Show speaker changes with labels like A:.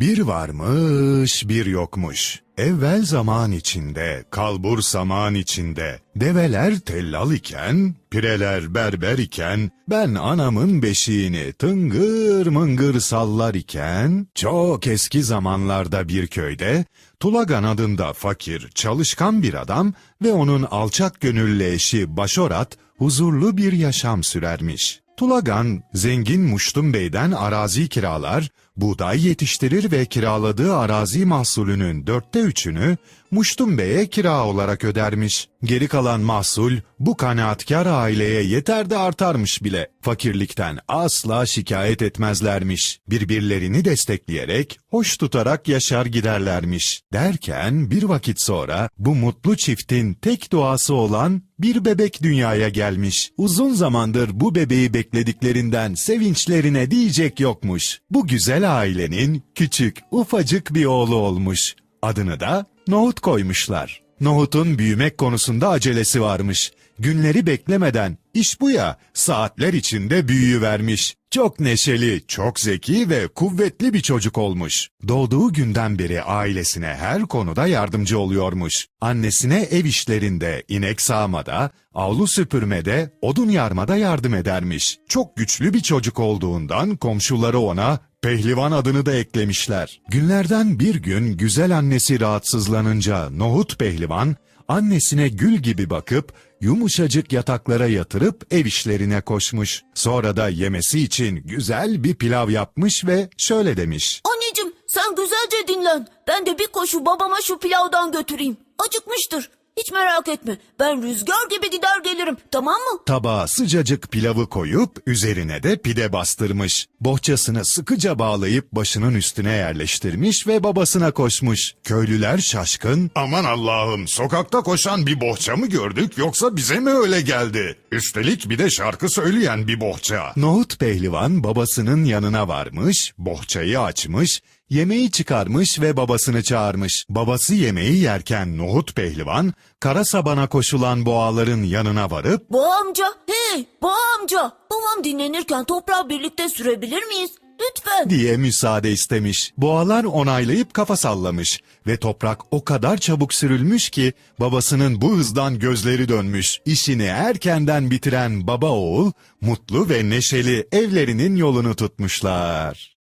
A: Bir varmış, bir yokmuş. Evvel zaman içinde, kalbur saman içinde, develer tellal iken, pireler berber iken, ben anamın beşiğini tıngır mıngır sallar iken, çok eski zamanlarda bir köyde, Tulagan adında fakir, çalışkan bir adam ve onun alçak gönüllü eşi Başorat, huzurlu bir yaşam sürermiş. Tulagan, zengin Muştum Bey'den arazi kiralar, buğday yetiştirir ve kiraladığı arazi mahsulünün dörtte üçünü Muştum Bey'e kira olarak ödermiş. Geri kalan mahsul bu kanaatkar aileye yeter de artarmış bile. Fakirlikten asla şikayet etmezlermiş. Birbirlerini destekleyerek, hoş tutarak yaşar giderlermiş. Derken bir vakit sonra bu mutlu çiftin tek duası olan bir bebek dünyaya gelmiş. Uzun zamandır bu bebeği beklediklerinden sevinçlerine diyecek yokmuş. Bu güzel ailenin küçük, ufacık bir oğlu olmuş. Adını da Nohut koymuşlar. Nohut'un büyümek konusunda acelesi varmış. Günleri beklemeden, iş bu ya, saatler içinde büyüyüvermiş. Çok neşeli, çok zeki ve kuvvetli bir çocuk olmuş. Doğduğu günden beri ailesine her konuda yardımcı oluyormuş. Annesine ev işlerinde, inek sağmada, avlu süpürmede, odun yarmada yardım edermiş. Çok güçlü bir çocuk olduğundan komşuları ona Pehlivan adını da eklemişler. Günlerden bir gün güzel annesi rahatsızlanınca Nohut Pehlivan, annesine gül gibi bakıp yumuşacık yataklara yatırıp ev işlerine koşmuş. Sonra da yemesi için güzel bir pilav yapmış ve şöyle demiş.
B: Anneciğim sen güzelce dinlen. Ben de bir koşu babama şu pilavdan götüreyim. Acıkmıştır. Hiç merak etme. Ben rüzgar gibi gider gelirim. Tamam mı?
A: Tabağa sıcacık pilavı koyup üzerine de pide bastırmış. Bohçasını sıkıca bağlayıp başının üstüne yerleştirmiş ve babasına koşmuş. Köylüler şaşkın. Aman Allah'ım sokakta koşan bir bohça mı gördük yoksa bize mi öyle geldi? Üstelik bir de şarkı söyleyen bir bohça. Nohut pehlivan babasının yanına varmış, bohçayı açmış, Yemeği çıkarmış ve babasını çağırmış. Babası yemeği yerken Nohut Pehlivan, kara sabana koşulan boğaların yanına varıp
B: Boğa amca, hey Boğa amca. Babam dinlenirken toprağı birlikte sürebilir miyiz? Lütfen.
A: diye müsaade istemiş. Boğalar onaylayıp kafa sallamış ve toprak o kadar çabuk sürülmüş ki babasının bu hızdan gözleri dönmüş. İşini erkenden bitiren baba oğul mutlu ve neşeli evlerinin yolunu tutmuşlar.